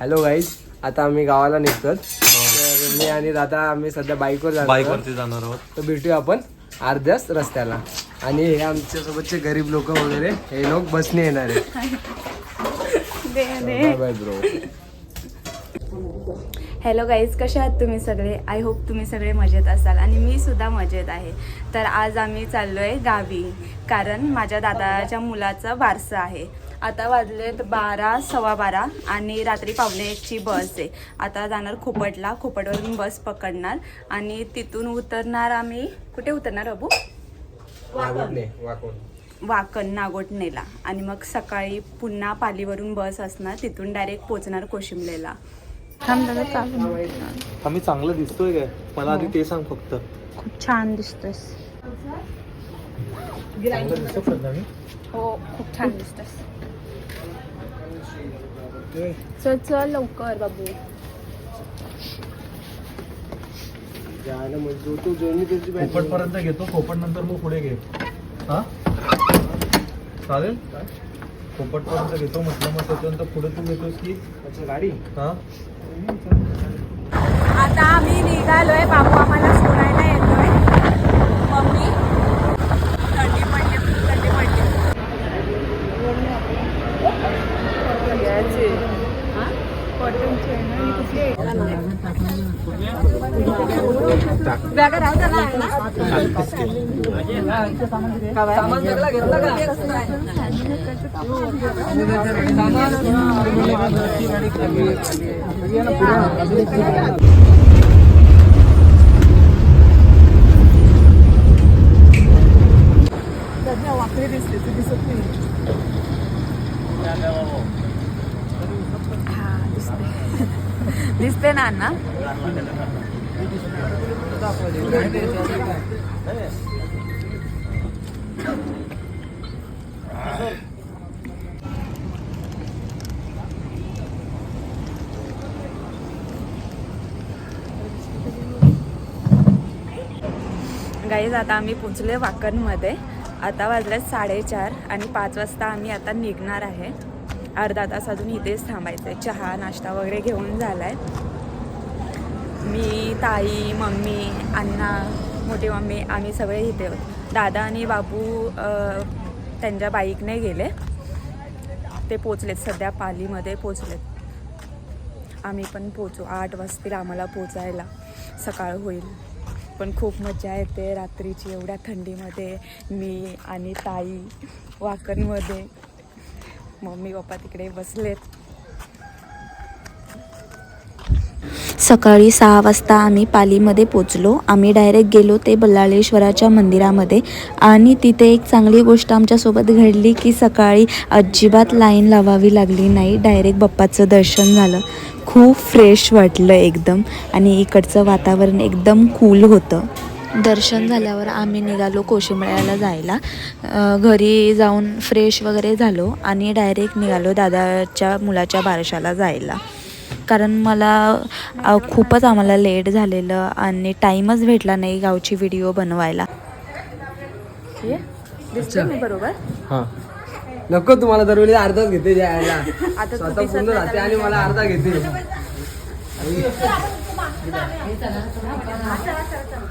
Hello guys आता आम्ही गावाला निघतो मी आणि दादा आम्ही सध्या बाईकवर जाणार आहोत. बाईकवरती जाणार आहोत. तर भेटूया आपण अर्ध्याच रस्त्याला. आणि हे आमच्या सोबतचे गरीब लोक वगैरे हे लोक बसने येणार आहेत. Bye bye bro. Hello guys कसे आहात तुम्ही सगळे? आय होप तुम्ही सगळे मजेत असाल आणि मी सुद्धा मजेत आहे. तर आज आम्ही चाललो आहे गावी कारण माझ्या दादाच्या मुलाचं बारसं आहे. आता वाजलेत बारा सव्वा बारा आणि रात्री पावणे एकची बस आहे. आता जाणार खोपटला खोपटवरून बस पकडणार आणि तिथून उतरणार आम्ही. कुठे उतरणार अबू? वाकोण. वाकण नागोटणेला. आणि मग सकाळी पुन्हा पालीवरून बस असणार तिथून डायरेक्ट पोचणार चालू आम्ही चांगलं दिसतोय काय? मला आधी ते सांग फक्त. खूप छान दिसतोस चांगलं दिसतो प्रज्ञा मी? हो खूप छान दिसतोस चल चल लवकर बाबू. जायला म्हणजे जो तो जोडणी त्याची. खोपट पर्यंत घेतो. खोपट नंतर मग पुढे घे. हा? चालेल? खोपट पर्यंत घेतो म्हटलं मग त्याच्यानंतर पुढे तू घेतोस की? अच्छा गाडी? हा. आता आम्ही निघालोय बाबू आम्हाला हा दिसते दिसते दिसते ना अण्णा? गाईज आता आम्ही पोचले वाकणमध्ये. आता वाजले साडेचार आणि पाच वाजता आम्ही आता निघणार आहे. अर्धा तास अजून इथेच थांबायचं आहे चहा नाश्ता वगैरे घेऊन झाला आहे मी ताई मम्मी अण्णा मोठी मम्मी आम्ही सगळे इथे होतो दादा आणि बाबू त्यांच्या बाईकने गेले. ते पोचलेत सध्या पालीमध्ये पोचलेत आम्ही पण पोचू आठ वाजतील आम्हाला पोचायला सकाळ होईल. पण खूप मजा येते रात्रीची एवढ्या थंडीमध्ये. मी आणि ताई वाकणमध्ये. मम्मी पप्पा तिकडे बसलेत. सकाळी सहा वाजता आम्ही पालीमध्ये पोचलो. आम्ही डायरेक्ट गेलो ते बल्लाळेश्वराच्या मंदिरामध्ये. आणि तिथे एक चांगली गोष्ट आमच्यासोबत घडली की सकाळी अजिबात लाईन लावावी लागली नाही. डायरेक्ट बाप्पाचं दर्शन झालं. खूप फ्रेश वाटलं एकदम. आणि इकडचं वातावरण एकदम कूल होतं. दर्शन झाल्यावर आम्ही निघालो कोशिमळ्याला जायला घरी जाऊन फ्रेश वगैरे झालो आणि डायरेक्ट निघालो दादाच्या मुलाच्या बारशाला जायला कारण मला खूपच आम्हाला लेट झालेलं आणि टाईमच भेटला नाही गावची व्हिडिओ बनवायला हे बरोबर हा नको तुम्हाला दरवेळी अर्धाच घेते जायला स्वतः पूर्ण राहते आणि मला अर्धा घेते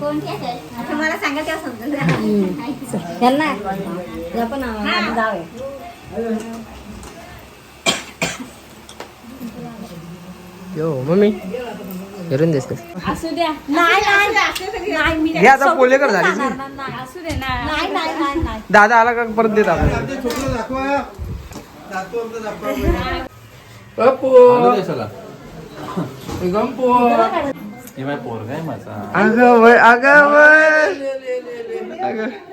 तुम्हाला सांगा तेव्हा समजेल त्यांना पण गाव आहे यो मम्मी फिरून दिसते असू द्या. नाही नाही. नाही मी हे आता पोलेकर. असू दे नाही नाही नाही नाही दादा आला का? परत देत आपण. माझा. अगं वय अगं वय. अगं.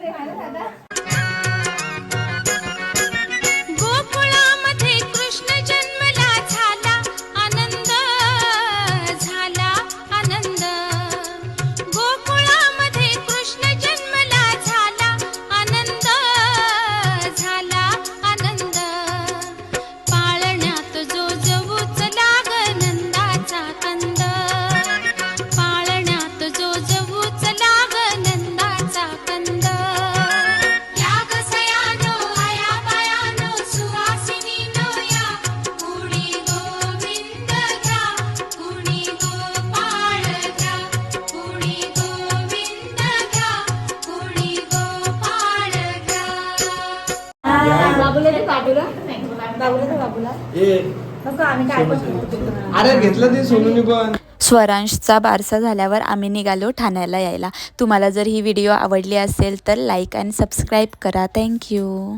अरे घेतलं ते सोनूनी पण. स्वरांशचा बारसा झाल्यावर आम्ही निघालो ठाण्याला यायला. तुम्हाला जर ही व्हिडिओ आवडली असेल तर लाईक अँड सबस्क्राईब करा. Thank you